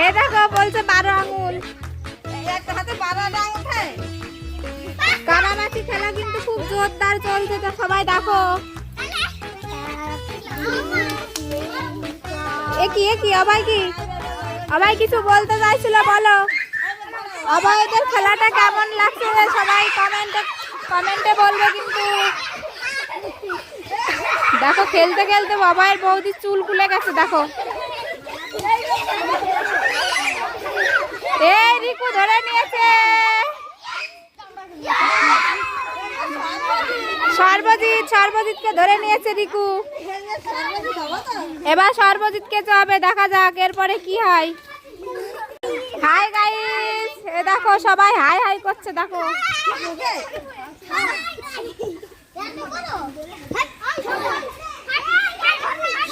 এ দেখো বারো আঙুল। খেলা কিন্তু খুব জোরদার চলছে, তো সবাই দেখো। কি কিছু বলতে বলো। খেলাটা কেমন লাগছে সবাই কমেন্টে কমেন্টে বলবে কিন্তু। দেখো, খেলতে খেলতে বাবাইয়ের বৌদির চুল খুলে গেছে, দেখো। এই রিকু ধরে নিয়েছে। সর্বজিৎ, সর্বজিৎকে ধরে নিয়েছে রিকু। এবার সর্বজিৎকে হবে দেখা যাক এরপরে কি হয়। হাই গাইস দেখো সবাই হাই হাই করছে, দেখো।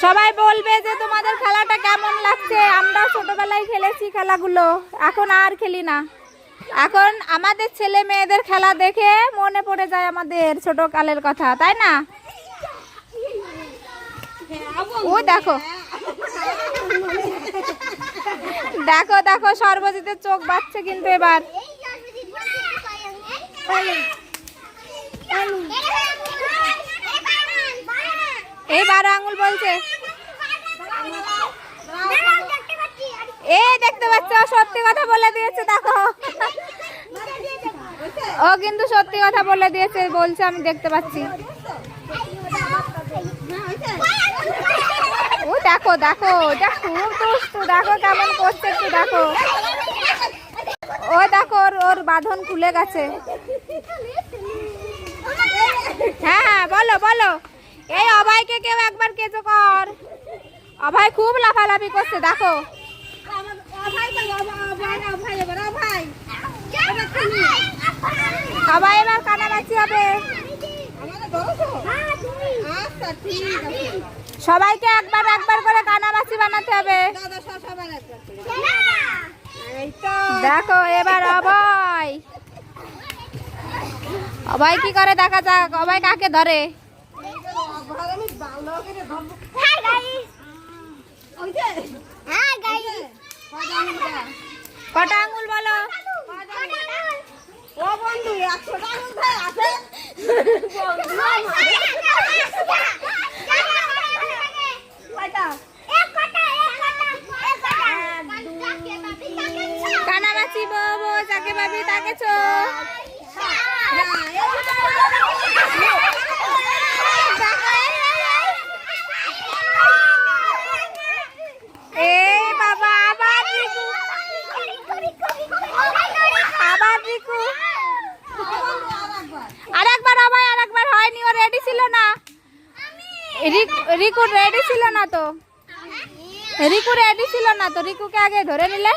সবাই বলবে যে তোমাদের খেলাটা কেমন লাগছে আমরা ছোটবেলায় খেলেছি খেলাগুলো এখন আর খেলি না এখন আমাদের ছেলে মেয়েদের খেলা দেখে মনে পড়ে যায় আমাদের ছোট কালের কথা তাই না ও দেখো দেখো দেখো সর্বজিতের চোখ বাচ্ছে কিন্তু এবার এই বারো আঙুল বলছে। এ, দেখতে পাচ্ছ, সত্যি কথা বলে দিয়েছে, দেখো। ও কিন্তু সত্যি কথা বলে দিয়েছে, বলছে, আমি দেখতে পাচ্ছি। ও, দেখো দেখো এটা খুব দুষ্টু, দেখো কেমন করছে একটু দেখো। ও, দেখো, ওর ওর বাঁধন খুলে গেছে। হ্যাঁ হ্যাঁ বলো বলো। এই অভয়কে কেউ একবার কেঁচো কর। অভয় খুব লাফালাফি করছে, দেখো। সবাই এবার কানামাছি হবে। সবাইকে একবার একবার করে কানামাছি বানাতে হবে। দেখো, এবার অভয়। অভয় কি করে দেখা যাক? অভয় কাকে ধরে ঘর আমি ভালো করে ধরবো। ওই যে, কয়টা আঙুল দেয়? কটা আঙুল বলো? ও বন্ধু একশোটা আঙুল আছে। কয়টা? কানামাছি বউ যাকে পাবি তাকে চো এই বাবা রিকু। হয়নি, ও রেডি ছিল না। রিকু রেডি ছিল না তো। রিকু রেডি ছিল না তো, রিকুকে আগে ধরে নিলে?